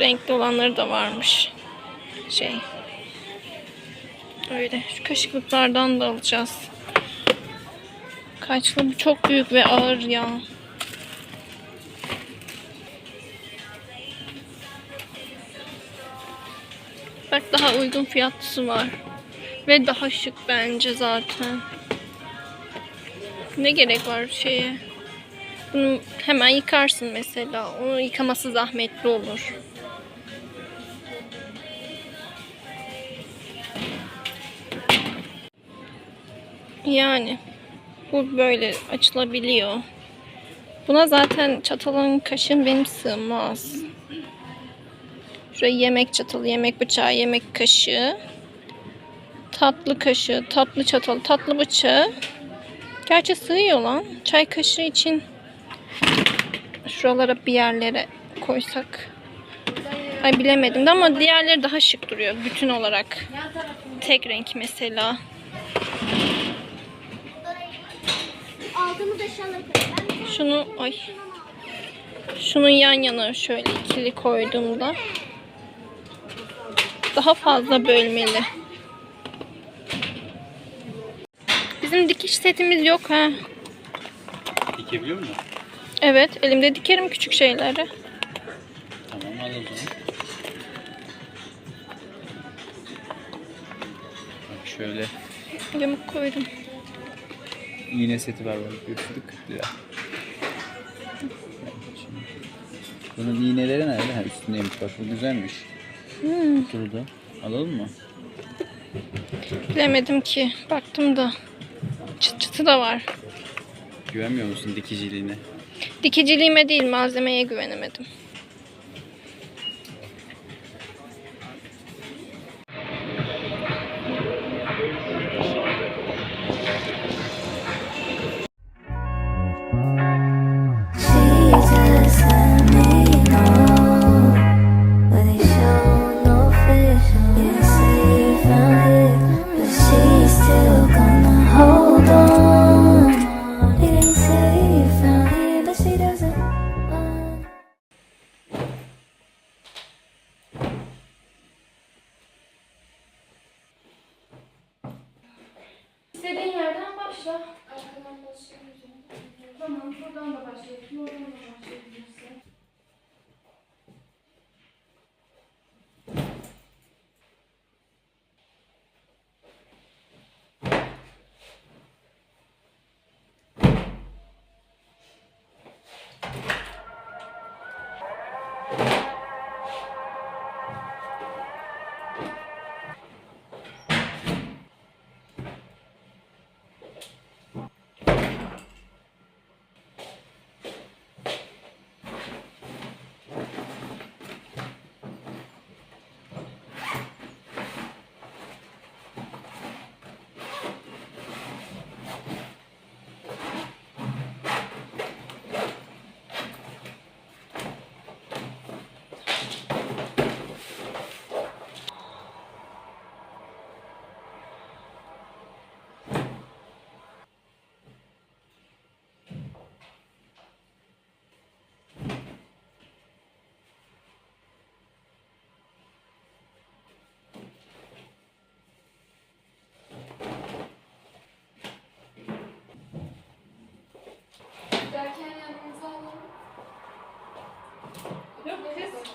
Renkli olanları da varmış. Şey. Öyle. Şu kaşıklıklardan da alacağız. Kaçlı bu çok büyük ve ağır ya. Bak daha uygun fiyatlısı var. Ve daha şık bence zaten. Ne gerek var şeye? Bunu hemen yıkarsın mesela. Onu yıkaması zahmetli olur. Yani bu böyle açılabiliyor. Buna zaten çatalın kaşığın benim sığmaz. Şuraya yemek çatalı, yemek bıçağı, yemek kaşığı. Tatlı kaşığı, tatlı çatalı, tatlı bıçağı. Gerçi sığıyor lan. Çay kaşığı için şuralara bir yerlere koysak. Ay bilemedim de ama diğerleri daha şık duruyor bütün olarak. Tek renk mesela. Eşyaları koyalım. Şunu ay. Şunun yan yana şöyle ikili koyduğumda daha fazla bölmeli. Bizim dikiş setimiz yok ha. Dikebiliyor musun? Evet, elimde dikerim küçük şeyleri. Tamam al o zaman. Bak şöyle Yamuk koydum. İğne seti var bak görüştük 40 lira. Bunun iğneleri nerede? Ha üstündeymiş bak bu güzelmiş. Hmm, Durdu. Alalım mı? bilemedim ki. Baktım da. Çıt çıtı da var. Güvenmiyor musun dikiciliğine? Dikiciliğime değil malzemeye güvenemedim. Giderken yanımıza alalım. Yok kız.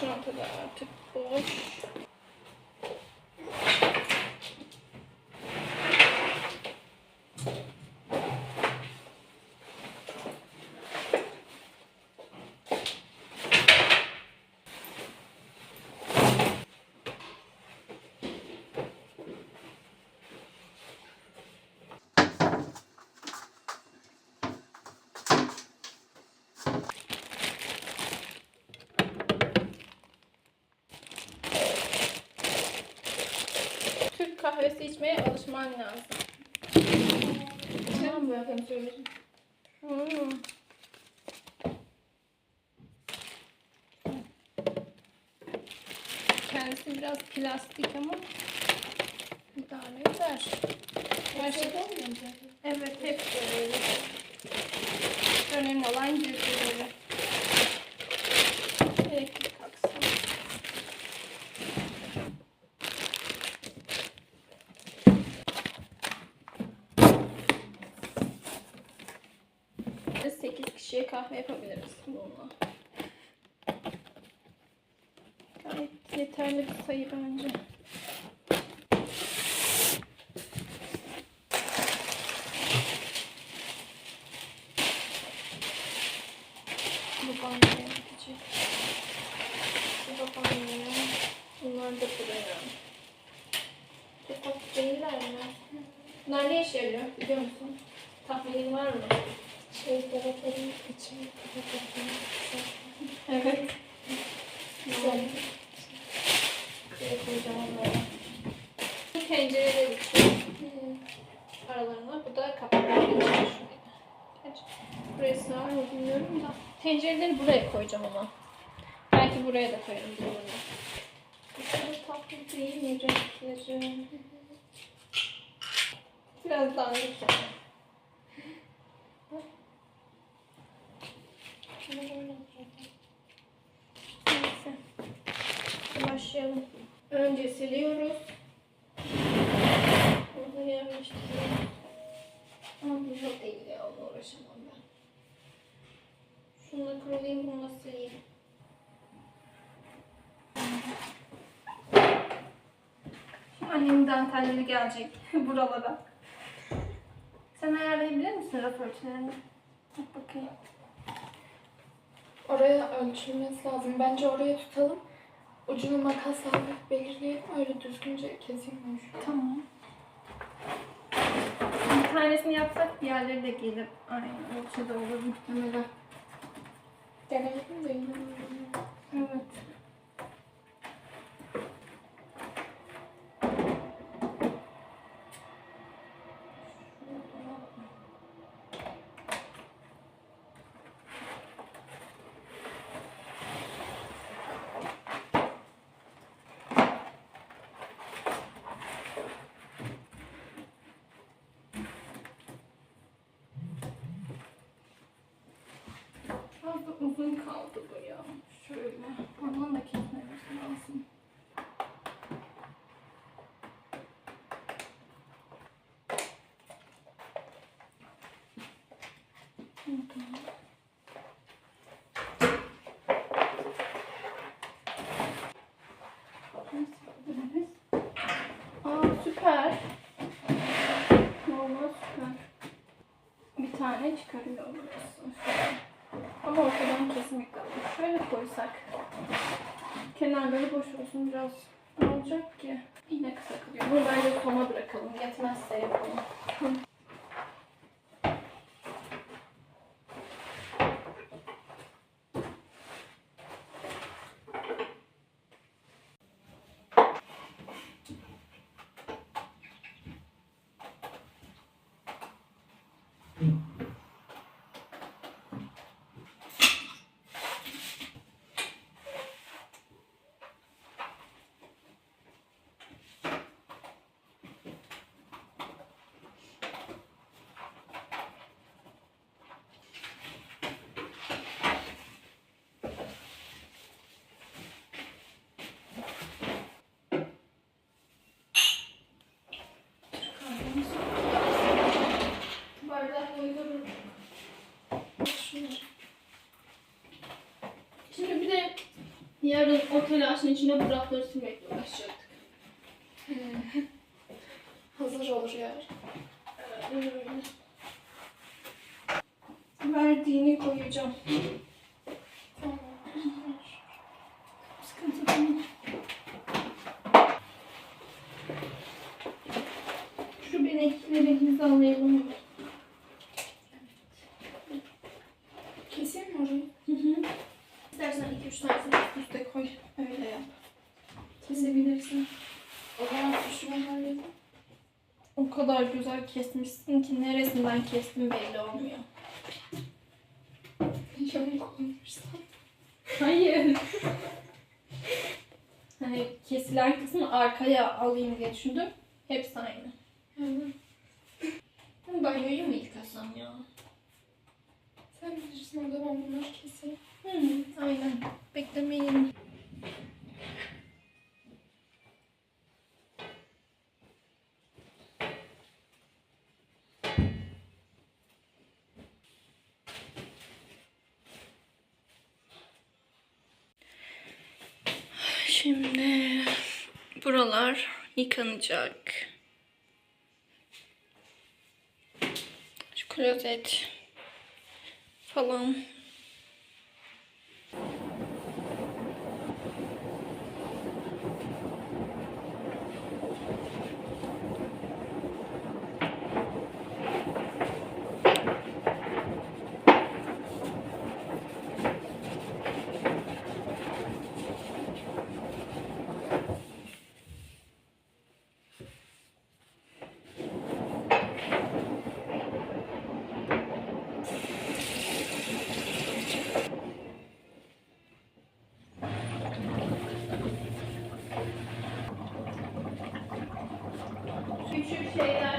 Çantada artık boş. Türk kahvesi içmeye alışman lazım. Tamam zaten söyledim. Hmm. Kendisi biraz plastik ama idare eder. Her şey Evet, hep böyle. Önemli olan girdileri. Elektrik kahve yapabiliriz bununla. Gayet yeterli bir sayı bence. Bu banyoya gidecek. Bu da banyoya. Bunlar da buraya. Çok değiller mi? Bunlar ne işe yarıyor biliyor musun? Tahminin var mı? Şey, bebeklerin için bebeklerin Evet. güzel. Şöyle koyacağım onları. Bu tencereleri için aralarına. Bu da kapakları için Buraya sığar mı bilmiyorum da. Tencereleri buraya koyacağım ama. Belki buraya da koyarım. Bu kadar tatlı değil mi? Biraz dandik yani. Neyse. Başlayalım. Önce siliyoruz. Burada yerleştiriyoruz. Ama bu çok değil ya, onunla uğraşamam ben. Şununla kurulayım, bununla sileyim. Şimdi annemin dantelleri gelecek buralara. Sen ayarlayabilir misin ölçülerini? Bak bakayım. Oraya ölçülmesi lazım. Bence oraya tutalım. Ucunu makasla hafif belirleyelim. Öyle düzgünce keseyim. Tamam. Bir tanesini yapsak diğerleri de gelir. Aynen ölçüde olur muhtemelen. Deneyelim de. Evet. Fazla uzun kaldı bu ya. Şöyle. Ondan da kesmemiz lazım. Aa süper. Valla süper. Bir tane çıkarıyor burası. Şöyle. Ama ortadan kesmek lazım. Şöyle koysak. Kenarları boş olsun biraz. Ne olacak ki? Yine kısa kalıyor. Bunu bence sona bırakalım. Yetmezse yapalım. Bardak uydurur. Şimdi bir de yarın o telaşın içine bu rafları silmekle uğraşacaktık. Hazır olur ya. Verdiğini koyacağım. Sıkıntı değil. Şu benekleri hizalayalım. Keseyim mi orayı? Hı hı. İstersen 2-3 tanesini üst üste koy. Öyle yap. Kesebilirsin. O zaman şu ben halledeyim. Of kadar güzel kesmişsin ki neresinden kestim belli olmuyor. Yamuk olmuşsan. Hayır. hani kesilen kısmı arkaya alayım diye düşündüm. Hepsi aynı. Ben banyoyu mu yıkasam ya? sen bilirsin o da ben bunları keseyim. Hı, aynen. Beklemeyin. Şimdi buralar yıkanacak. Şu klozet falan. Küçük şeyler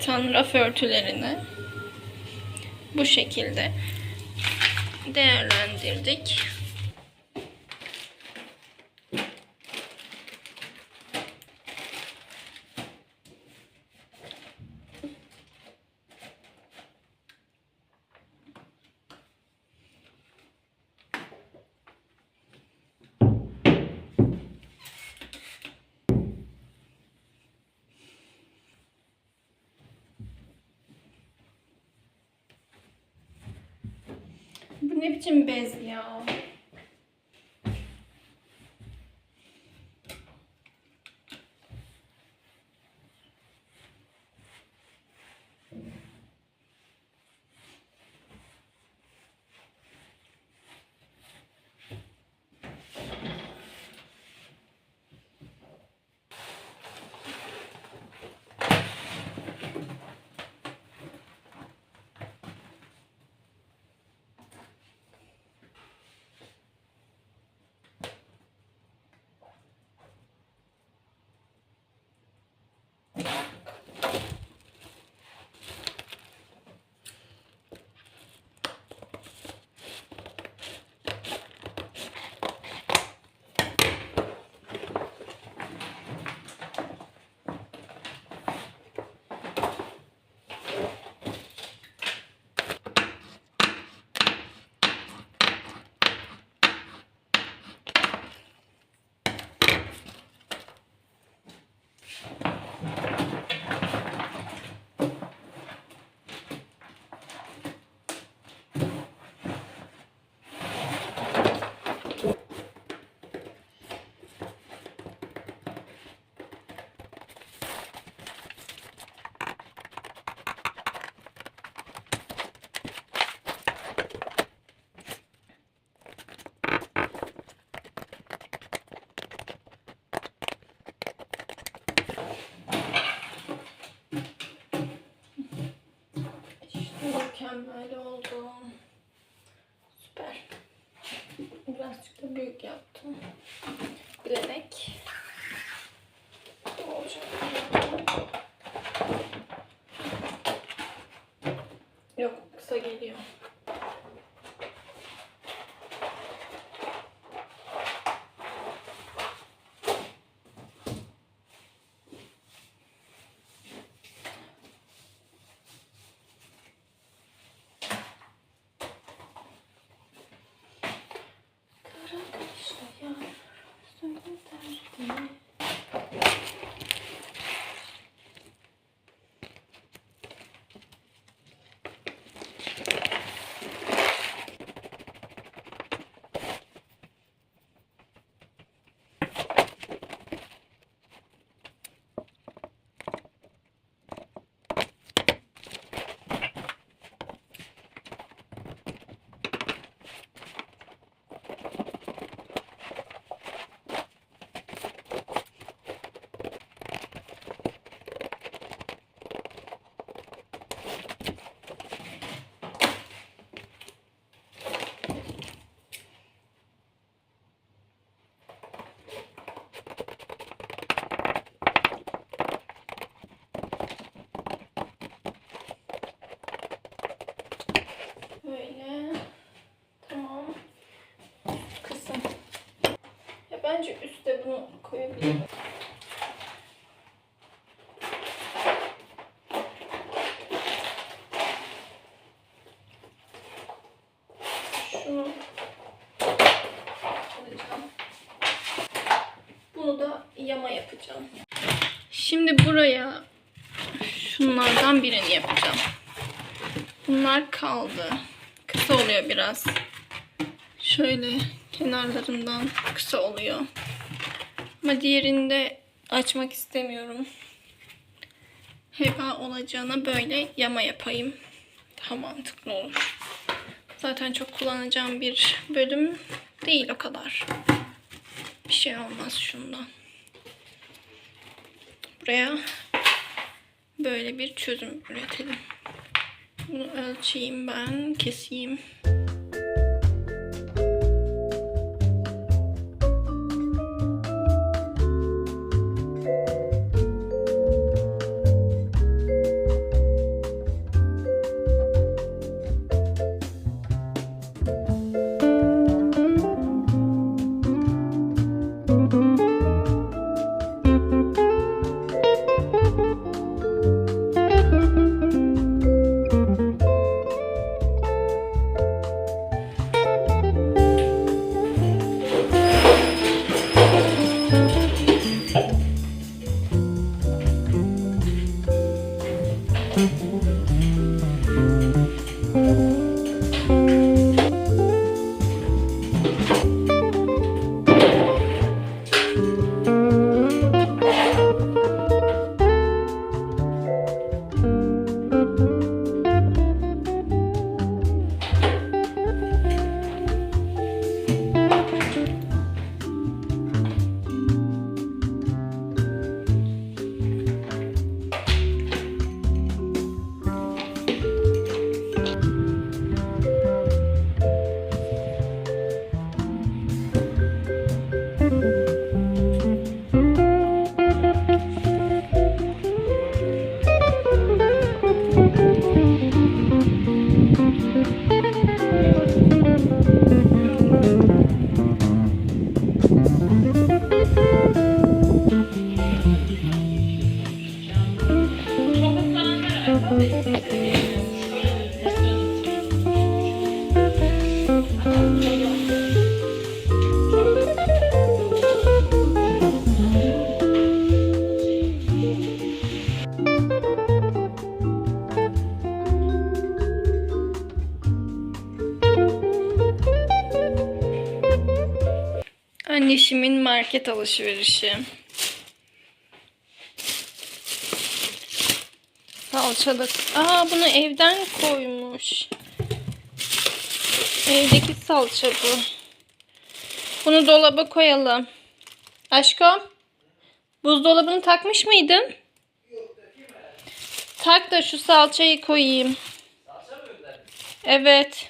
artan raf örtülerini bu şekilde değerlendirdik. Biçim bez? Bence üstte bunu koyabilirim. Şunu alacağım. Bunu da yama yapacağım. Şimdi buraya şunlardan birini yapacağım. Bunlar kaldı. Kısa oluyor biraz. Şöyle kenarlarından kısa oluyor. Ama diğerini de açmak istemiyorum. Heba olacağına böyle yama yapayım. Daha mantıklı olur. Zaten çok kullanacağım bir bölüm değil o kadar. Bir şey olmaz şundan. Buraya böyle bir çözüm üretelim. Bunu ölçeyim ben, keseyim. Mm-hmm. Market alışverişi. Salçalık. Aa bunu evden koymuş. Evdeki salça bu. Bunu dolaba koyalım. Aşkım. Buzdolabını takmış mıydın? Tak da şu salçayı koyayım. Evet.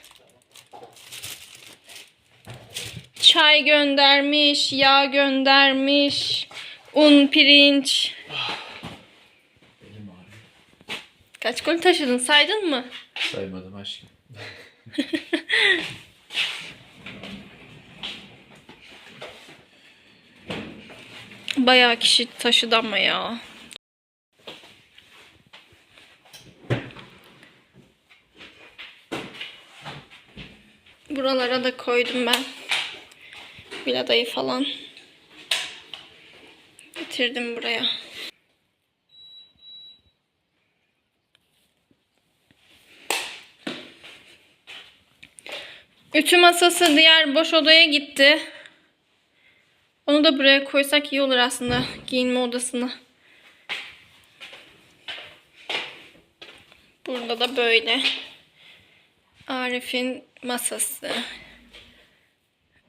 Çay göndermiş, yağ göndermiş, un, pirinç. Kaç koli taşıdın saydın mı? Saymadım aşkım. Bayağı kişi taşıdı ama ya. Buralara da koydum ben. Viladayı falan. Getirdim buraya. Ütü masası diğer boş odaya gitti. Onu da buraya koysak iyi olur aslında giyinme odasına. Burada da böyle. Arif'in masası.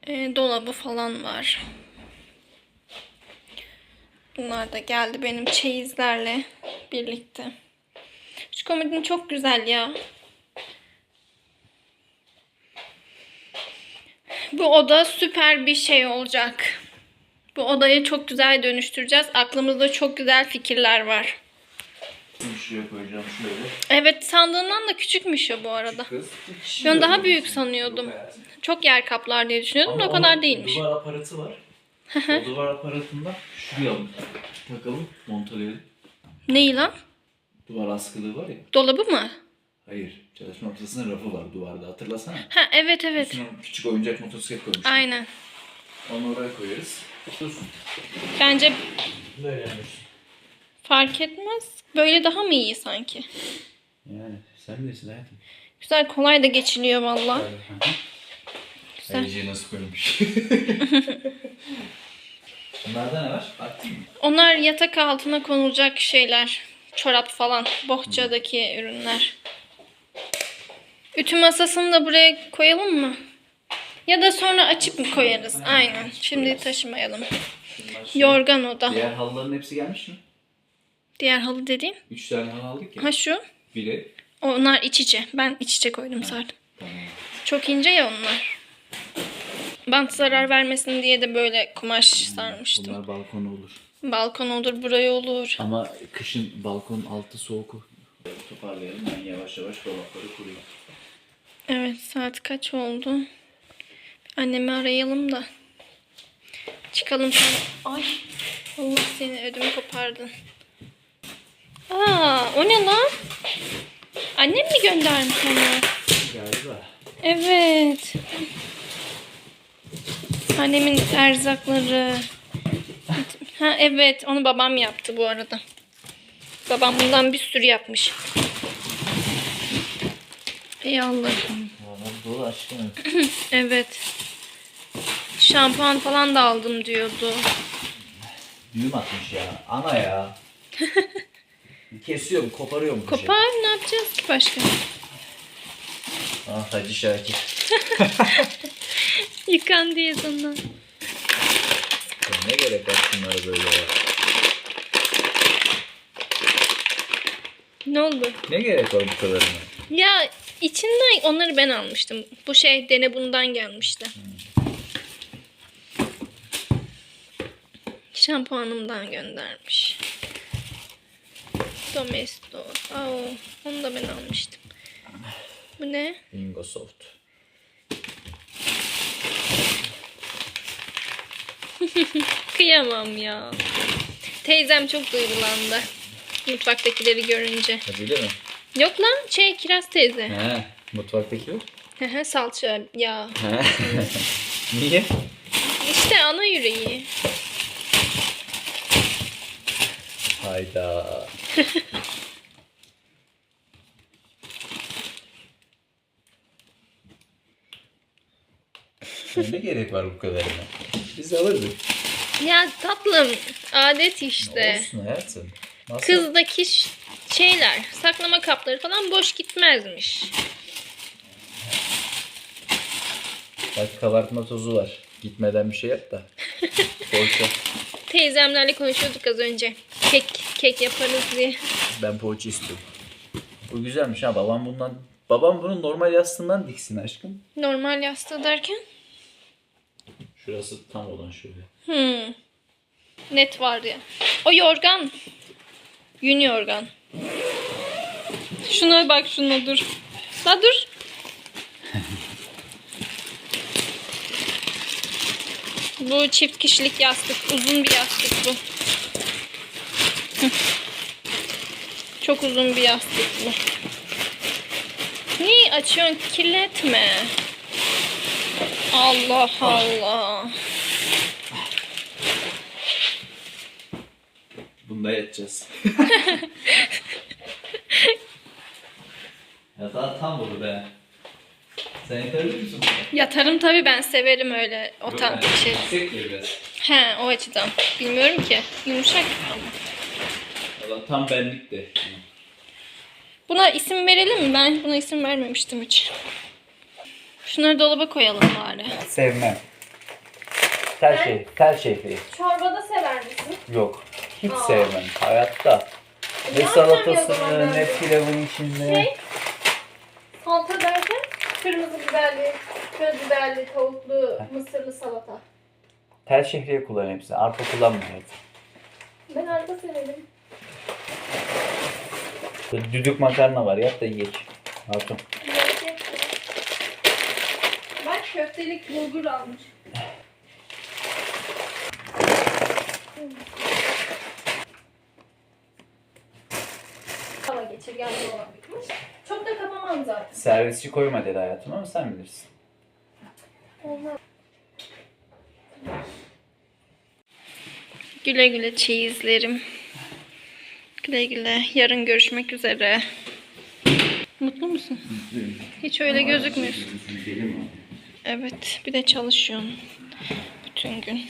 E, dolabı falan var. Bunlar da geldi benim çeyizlerle birlikte. Şu komodin çok güzel ya. Bu oda süper bir şey olacak. Bu odayı çok güzel dönüştüreceğiz. Aklımızda çok güzel fikirler var. Şuraya koyacağım şöyle. Evet sandığından da küçükmüş o bu arada. Kız. Ben daha büyük sanıyordum. Çok yer kaplar diye düşünüyordum da o kadar değilmiş. Duvar aparatı var. o duvar aparatında şuraya takalım, monteleyelim. Neyi lan? Duvar askılığı var ya. Dolabı mı? Hayır, çalışma masasının rafı var duvarda hatırlasana. Ha evet evet. Üstüne küçük oyuncak motosiklet koymuş. Aynen. Onu oraya koyarız. Dursun. Bence Böyle yani. Fark etmez. Böyle daha mı iyi sanki? Yani sen bilirsin hayatım. Güzel kolay da geçiliyor valla. Güzel. Ayrıca nasıl koymuş. Bunlarda ne var? Baktın mı? Onlar yatak altına konulacak şeyler. Çorap falan. Bohçadaki ürünler. Ütü masasını da buraya koyalım mı? Ya da sonra açıp mı koyarız? Aynen. Şimdi taşımayalım. Şey. Yorgan oda. Diğer halıların hepsi gelmiş mi? Diğer halı dediğim. Üç tane halı aldık ya. Ha şu. Biri. Onlar iç içe. Ben iç içe koydum sardım. Tamam. Çok ince ya onlar. Bant zarar vermesin diye de böyle kumaş sarmıştım. Bunlar balkon olur. Balkon olur, buraya olur. Ama kışın balkon altı soğuk. Toparlayalım ben yavaş yavaş dolapları kurayım. Evet saat kaç oldu? Annemi arayalım da. Çıkalım sen. Ay Allah seni ödümü kopardın. Aa o ne lan? Annem mi göndermiş onu? Galiba. Evet. Annemin erzakları. Ha evet onu babam yaptı bu arada. Babam bundan bir sürü yapmış. Ey Allah'ım. Dolu aşkım. Evet. Şampuan falan da aldım diyordu. Düğüm atmış ya. Ana ya. Kesiyorum, koparıyorum. bu şey. Kopar ne yapacağız ki başka? Ah Hacı Şakir. Yıkan diye sana. Ne gerek var şunlara böyle ya? Ne oldu? Ne gerek var bu kadarına? Ya içinden onları ben almıştım. Bu şey dene bundan gelmişti. Şampuanımdan göndermiş. Domesto. Aa, onu da ben almıştım. Bu ne? Bingo Soft. Kıyamam ya. Teyzem çok duygulandı. Mutfaktakileri görünce. Değil mi? Yok lan şey Kiraz teyze. He. Mutfaktaki o. Hı hı, Salça ya. Niye? İşte ana yüreği. Hayda. Ne gerek var bu kadarına? Biz alırdık. Ya tatlım adet işte. Olsun hayatım. Nasıl? Kızdaki şeyler saklama kapları falan boş gitmezmiş. Bak kabartma tozu var. Gitmeden bir şey yap da. Poğaça. Teyzemlerle konuşuyorduk az önce. Kek, kek yaparız diye. Ben poğaça istiyorum. Bu güzelmiş ha. Babam bundan... Babam bunun normal yastığından diksin aşkım. Normal yastığı derken? Şurası tam olan şöyle. Hmm. Net var ya. O yorgan. Yün yorgan. Şuna bak şuna dur. La dur. Bu çift kişilik yastık. Uzun bir yastık bu. Çok uzun bir yastık bu. Niye açıyorsun? Kirletme. Allah Allah. Bunda yatacağız. Yatağı tam olur be. Sen yatabilir misin? Yatarım tabii ben severim öyle o tarz bir şey. Yüksek biraz? He o açıdan. Bilmiyorum ki. Yumuşak ama. Valla tam benlik de. Buna isim verelim mi? Ben buna isim vermemiştim hiç. Şunları dolaba koyalım bari. Sevmem. Tel şey, tel şehri. Çorbada sever misin? Yok. Hiç Aa. sevmem. Hayatta. Ne Ne salatasını, ne ben? pilavın içinde. Şey, salata derken kırmızı biberli, köz biberli, tavuklu, mısırlı salata. Tel şehriye kullan hepsini. Arpa kullanma evet. Ben arka severim. Düdük makarna var. Yap da geç. Hatun. Bak köftelik bulgur almış. Hava geçirgenli olabilir. Çok da kapamam zaten. Servisçi koyma dedi hayatım ama sen bilirsin. Olmaz. Güle güle çeyizlerim. Güle güle. Yarın görüşmek üzere. Mutlu musun? Hiç öyle gözükmüyorsun. Evet. Bir de çalışıyorsun. Bütün gün.